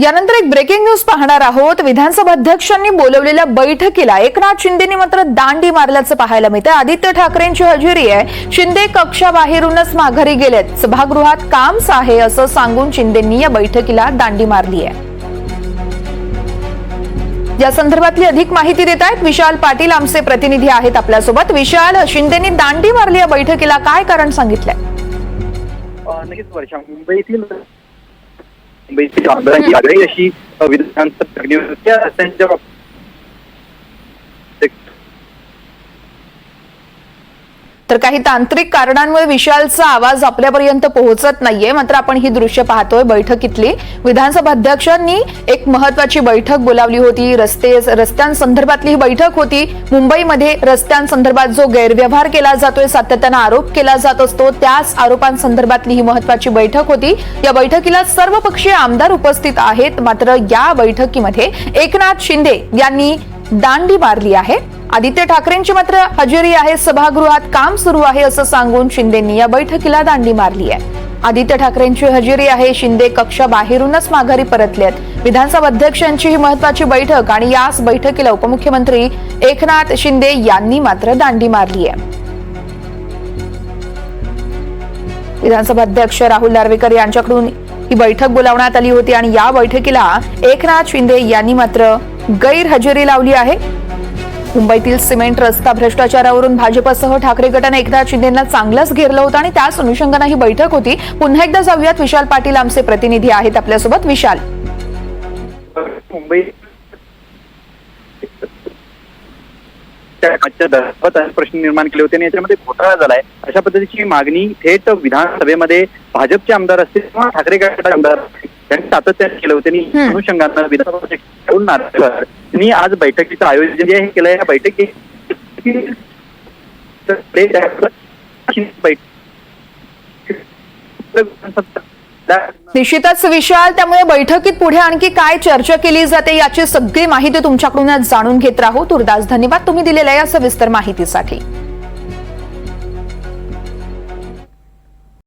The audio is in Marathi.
यानंतर एक ब्रेकिंग न्यूज पाहणार आहोत. विधानसभा अध्यक्षांनी बोलवलेल्या बैठकीला एकनाथ शिंदेनी मात्र दांडी मारल्याचं पाहायला मिळतं आदित्य ठाकरेंची हजेरी आहे. शिंदे कक्षा बाहेरूनच माघारी गेलेत. सभागृहात कामच आहे असं सांगून शिंदेंनी या बैठकीला दांडी मारली आहे. या संदर्भातली अधिक माहिती देत आहेत विशाल पाटील आमचे प्रतिनिधी आहेत आपल्यासोबत. विशाल शिंदेनी दांडी मारली या बैठकीला काय कारण सांगितलंय? नक्कीच वर्षा. मुंबईतील मुंबईची आमदारांची अशी विधानसभा बाबतीत तर काही तांत्रिक कारणांमुळे विशालचा आवाज आपल्यापर्यंत पोहोचत नाहीये. मात्र आपण ही दृश्य पाहतोय. बैठकीतली विधानसभा अध्यक्षांनी एक महत्वाची बैठक बोलावली होती. रस्ते रस्त्यांसंदर्भातली ही बैठक होती. मुंबईमध्ये रस्त्यांसंदर्भात जो गैरव्यवहार केला जातोय सातत्यानं आरोप केला जात असतो त्याच आरोपांसंदर्भातली ही महत्वाची बैठक होती. या बैठकीला सर्व पक्षीय आमदार उपस्थित आहेत. मात्र या बैठकीमध्ये एकनाथ शिंदे यांनी दांडी मारली आहे. आदित्य ठाकरेंची मात्र हजेरी आहे सभागृहात काम सुरू आहे असं सांगून शिंदेंनी या बैठकीला दांडी मारली आहे. आदित्य ठाकरेंची हजेरी आहे शिंदे कक्षा बाहेरूनच माघारी परतलेत. विधानसभा अध्यक्षांची ही महत्वाची बैठक आणि याच बैठकीला उपमुख्यमंत्री एकनाथ शिंदे यांनी मात्र दांडी मारली आहे. विधानसभा अध्यक्ष राहुल नार्वेकर यांच्याकडून ही बैठक बोलावण्यात आली होती आणि या बैठकीला एकनाथ शिंदे यांनी मात्र गैरहजेरी लावली आहे. मुंबईतील सिमेंट रस्ता भ्रष्टाचारावरून भाजपसह ठाकरे गटाने एकनाथ शिंदेना चांगलंच घेरलं होतं आणि त्याच अनुषंगानं ही बैठक होती. पुन्हा एकदा जाऊयात विशाल पाटील आमचे प्रतिनिधी आहेत आपल्यासोबत. विशाल. मुंबई प्रश्न निर्माण केले होते आणि याच्यामध्ये घोटाळा झालाय. अशा पद्धतीची मागणी थेट विधानसभेमध्ये भाजपचे आमदार असतील किंवा ठाकरे गटाचे आमदार त्यांनी सातत्याने केले होते आणि. अनुषंगानं विधानसभा मी यांनी आज बैठकीचं आयोजन जे हे केलं या बैठकीत निश्चितच विशाल त्यामुळे बैठकीत पुढे आणखी काय चर्चा केली जाते याची सगळी माहिती तुमच्याकडून जाणून घेत राहू. तुर्दास धन्यवाद तुम्ही दिलेल्या या सविस्तर माहितीसाठी.